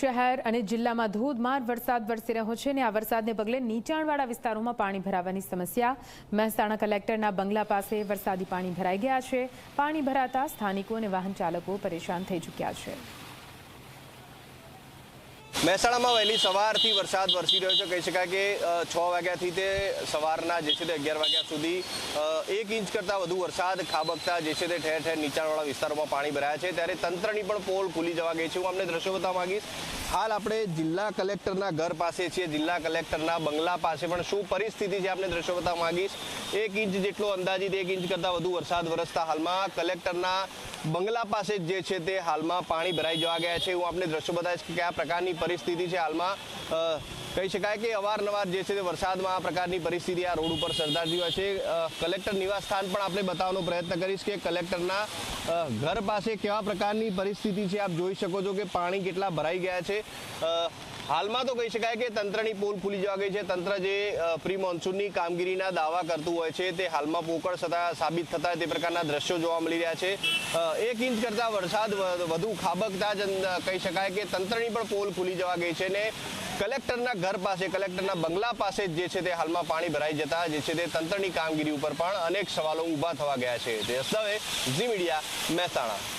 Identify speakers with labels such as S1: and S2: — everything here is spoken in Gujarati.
S1: શહેર અને જિલ્લામાં ધોધમાર વરસાદ વરસી રહ્યો છે અને આ વરસાદને પગલે નીચાણવાળા વિસ્તારોમાં પાણી ભરાવાની સમસ્યા. મહેસાણા કલેક્ટરના બંગલા પાસે વરસાદી પાણી ભરાઈ ગયા છે. પાણી ભરાતા સ્થાનિકો અને વાહન ચાલકો પરેશાન થઈ ચૂક્યા છે.
S2: મહેસાણામાં વહેલી સવારથી વરસાદ વરસી રહ્યો છે. કહી શકાય કે છ વાગ્યાથી તે સવારના જે છે તે અગિયાર વાગ્યા સુધી એક ઇંચ કરતાં વધુ વરસાદ ખાબકતા જે છે તે ઠેર ઠેર નીચાણવાળા વિસ્તારોમાં પાણી ભરાયા છે. ત્યારે તંત્રની પણ પોલ ખુલી જવા ગઈ છે. હું અમને દ્રશ્યો બતાવવા માંગીશ. હાલ આપણે જિલ્લા કલેક્ટરના ઘર પાસે છીએ. જિલ્લા કલેક્ટરના બંગલા પાસે પણ શું પરિસ્થિતિ છે આપણે દ્રશ્યો બતાવવા માંગીશ. એક ઇંચ જેટલો અંદાજિત એક ઇંચ કરતાં વધુ વરસાદ વરસતા હાલમાં કલેક્ટરના બંગલા પાસે જ છે તે હાલમાં પાણી ભરાઈ જવા ગયા છે. હું આપણે દ્રશ્યો બતાવીશ કે કયા પ્રકારની પરિસ્થિતિ છે હાલમાં. કહી શકાય કે અવારનવાર જે છે તે વરસાદમાં આ પ્રકારની પરિસ્થિતિ આ રોડ ઉપર સર્જાતી હોય છે. કલેક્ટર નિવાસ સ્થાન પણ આપણે બતાવવાનો પ્રયત્ન કરીશ કે કલેક્ટરના ઘર પાસે કેવા પ્રકારની પરિસ્થિતિ છે, આપ જોઈ શકો છો કે પાણી કેટલા ભરાઈ ગયા છે. હાલમાં તો કહી શકાય કે તંત્રની પોલ ખુલી જવા ગઈ છે. તંત્ર જે પ્રી મોન્સૂનની કામગીરીના દાવા કરતું હોય છે, તે હાલમાં પોકળ થતા સાબિત થતા તે પ્રકારના દ્રશ્યો જોવા મળી રહ્યા છે. એક ઇંચ કરતાં વરસાદ વધુ ખાબકતા જ કહી શકાય કે તંત્રની પણ પોલ ખુલી જવા ગઈ છે ને કલેક્ટરના ઘર પાસે, કલેક્ટરના બંગલા પાસે જે છે તે હાલમાં પાણી ભરાઈ જતા જે છે તે તંત્રની કામગીરી ઉપર પણ અનેક સવાલો ઊભા થવા ગયા છે. તે ઝી મીડિયા મહેસાણા.